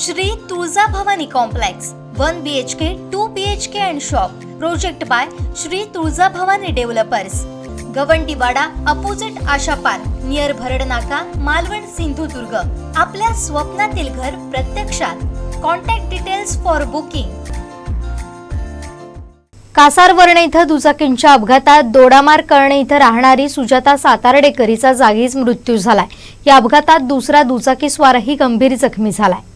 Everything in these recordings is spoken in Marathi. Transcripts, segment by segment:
Shri Tulja Bhavani complex one B H K two B H K and shop project by Shri Tulja Bhavani developers Gawandiwada opposite Asha park near Bharad Naka Malvan Sindhudurg. आपल्या स्वप्नातील घर प्रत्यक्षात. Contact details for booking Kasarvarne इथं दुचाकींच्या अपघातात दोडामार कळणे इथं राहणारी सुजाता सातारडेकरीचा जागीच मृत्यू झालाय. या अपघातात दुसरा दुचाकीस्वारही गंभीर जखमी झालाय.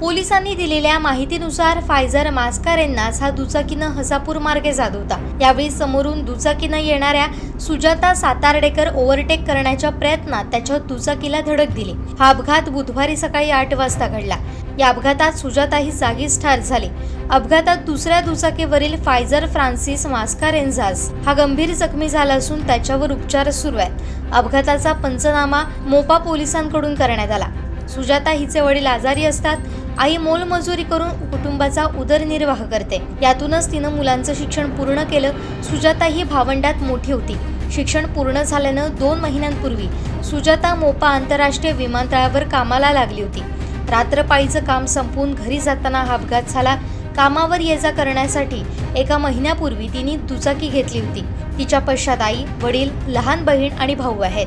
पोलिसांनी दिलेल्या माहितीनुसार फायझर मास्कार यांनाच हा दुचाकीनं हसापूर मार्गे जात होता. यावेळी समोरून दुचाकीनं येणाऱ्या सुजाता सातार्डेकर ओव्हरटेक करण्याच्या प्रयत्नात त्याच्या दुचाकीला धडक दिली. हा अपघात बुधवारी सकाळी आठ वाजता घडला. या अपघातात सुजाता ही जागीच ठार झाली. अपघातात दुसऱ्या दुचाकीवरील फायझर फ्रान्सिस मास्कारेन्झास हा गंभीर जखमी झाला असून त्याच्यावर उपचार सुरू आहेत. अपघाताचा पंचनामा मोपा पोलिसांकडून करण्यात आला. सुजाता हिचे वडील आजारी असतात. आई मोलमजुरी करून कुटुंबाचा उदरनिर्वाह करते. यातूनच तिनं मुलांचं शिक्षण पूर्ण केलं. सुजाता ही भावंडात मोठी होती. शिक्षण पूर्ण झाल्यानं दोन महिन्यांपूर्वी सुजाता मोपा आंतरराष्ट्रीय विमानतळावर कामाला लागली होती. रात्रपाळीचं काम संपवून घरी जाताना हा अपघात झाला. कामावर ये जा करण्यासाठी एका महिन्यापूर्वी तिने दुचाकी घेतली होती. तिच्या पश्चात आई वडील लहान बहीण आणि भाऊ आहेत.